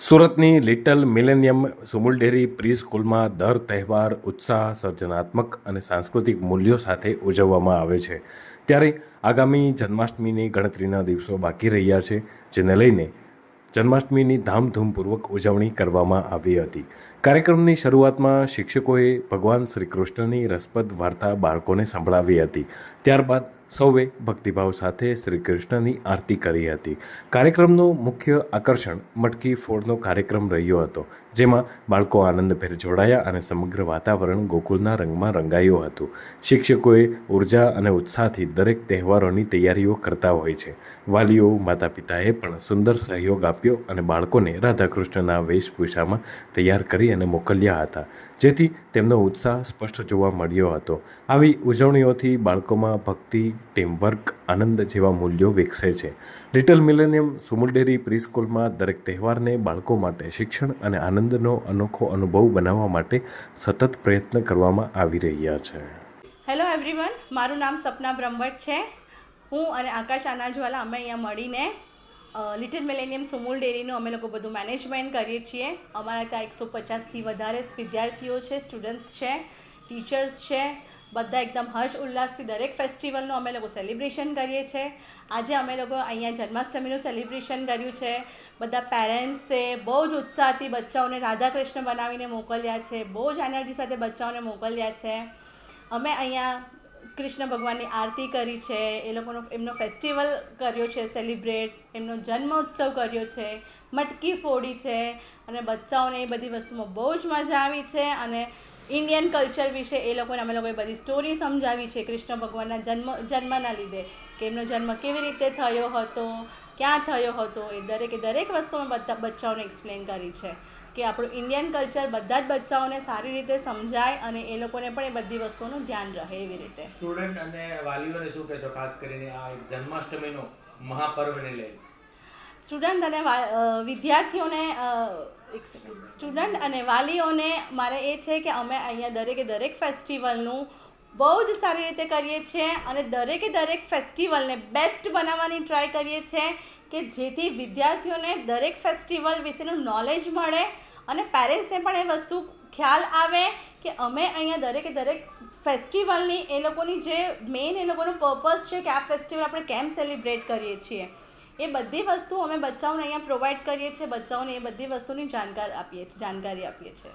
સુરતની little millennium સુમુલડેરી pre સ્કૂલમાં દર તહેવાર ઉત્સાહ, સર્જનાત્મક અને સાંસ્કૃતિક મૂલ્યો સાથે ઉજવવામાં આવે છે. ત્યારે આગામી જન્માષ્ટમીની ગણતરીના દિવસો બાકી રહ્યા છે, જેને લઈને જન્માષ્ટમીની ધામધૂમપૂર્વક ઉજવણી કરવામાં આવી હતી. કાર્યક્રમની શરૂઆતમાં શિક્ષકોએ ભગવાન શ્રી કૃષ્ણની રસપ્રદ વાર્તા બાળકોને સંભળાવી હતી. ત્યારબાદ સૌએ ભક્તિભાવ સાથે શ્રી કૃષ્ણની આરતી કરી હતી. કાર્યક્રમનું મુખ્ય આકર્ષણ મટકી ફોડનો કાર્યક્રમ રહ્યો હતો, જેમાં બાળકો આનંદભેર જોડાયા અને સમગ્ર વાતાવરણ ગોકુળના રંગમાં રંગાયું હતું. શિક્ષકોએ ઊર્જા અને ઉત્સાહથી દરેક તહેવારોની તૈયારીઓ કરતા હોય છે. વાલીઓ માતા પિતાએ પણ સુંદર સહયોગ આપ્યો અને બાળકોને રાધાકૃષ્ણના વેશભૂષામાં તૈયાર કરી અને મોકલ્યા હતા, જેથી તેમનો ઉત્સાહ સ્પષ્ટ જોવા મળ્યો હતો. આવી ઉજવણીઓથી બાળકોમાં ભક્તિ ટીમવર્ક આનંદ જેવા મૂલ્યો વિકસે છે. લિટલ મિલેનિયમ સુમુલડેરી ડેરી સ્કૂલમાં દરેક તહેવારને બાળકો માટે શિક્ષણ અને આનંદનો અનોખો અનુભવ બનાવવા માટે સતત પ્રયત્ન કરવામાં આવી રહ્યા છે. હેલો એવરીવન મારું નામ સપના બ્રહ્મટ છે. હું અને આકાશ અનાજવાલા અમે અહીંયા મળીને લિટલ મિલેનિયમ સુમૂલ ડેરીનું અમે લોકો બધું મેનેજમેન્ટ કરીએ છીએ. અમારા ત્યાં એકસો પચાસથી વધારે વિદ્યાર્થીઓ છે સ્ટુડન્ટ્સ છે ટીચર્સ છે બધા એકદમ હર્ષ ઉલ્લાસથી દરેક ફેસ્ટિવલનું અમે લોકો સેલિબ્રેશન કરીએ છીએ. આજે અમે લોકો અહીંયા જન્માષ્ટમીનું સેલિબ્રેશન કર્યું છે. બધા પેરેન્ટ્સે બહુ જ ઉત્સાહથી બચ્ચાઓને રાધા કૃષ્ણ બનાવીને મોકલ્યા છે. બહુ જ એનર્જી સાથે બચ્ચાઓને મોકલ્યા છે. અમે અહીંયા કૃષ્ણ ભગવાનની આરતી કરી છે. એ લોકોનો એમનો ફેસ્ટિવલ કર્યો છે સેલિબ્રેટ એમનો જન્મોત્સવ કર્યો છે. મટકી ફોડી છે. અને બચ્ચાઓને એ બધી વસ્તુમાં બહુ જ મજા આવી છે. અને ઇન્ડિયન કલ્ચર વિશે એ લોકોને અમે લોકોએ બધી સ્ટોરી સમજાવી છે કૃષ્ણ ભગવાનના જન્મ, જન્મના લીધે કે એમનો જન્મ કેવી રીતે થયો હતો, ક્યાં થયો હતો, એ દરેકે દરેક વસ્તુ અમે બધા, બચ્ચાઓને એક્સપ્લેન કરી છે કે આપણું ઇન્ડિયન કલ્ચર બધા જ બચ્ચાઓને સારી રીતે સમજાય અને એ લોકોને પણ એ બધી વસ્તુઓનું ધ્યાન રહે એવી રીતે. સ્ટુડન્ટ અને વાલીઓને શું કહેશો? ખાસ કરીને આ જન્માષ્ટમીનો મહાપર્વને લઈ. સ્ટુડન્ટ અને વિદ્યાર્થીઓને એક સેકન્ડ સ્ટુડન્ટ અને વાલીઓને મારે એ છે કે અમે અહીંયા દરેકે દરેક ફેસ્ટિવલનું બહુ જ સારી રીતે કરીએ છીએ અને દરેકે દરેક ફેસ્ટિવલને બેસ્ટ બનાવવાની ટ્રાય કરીએ છીએ કે જેથી વિદ્યાર્થીઓને દરેક ફેસ્ટિવલ વિશેનું નોલેજ મળે અને પેરેન્ટ્સને પણ એ વસ્તુ ખ્યાલ આવે કે અમે અહીંયા દરેકે દરેક ફેસ્ટિવલની એ લોકોની જે મેઇન એ લોકોનો પર્પઝ છે કે આ ફેસ્ટિવલ આપણે કેમ સેલિબ્રેટ કરીએ છીએ. એ બધી વસ્તુ અમે બચ્ચાઓને અહીંયા પ્રોવાઈડ કરીએ છીએ, બચ્ચાઓને એ બધી વસ્તુની જાણકાર આપીએ જાણકારી આપીએ છીએ.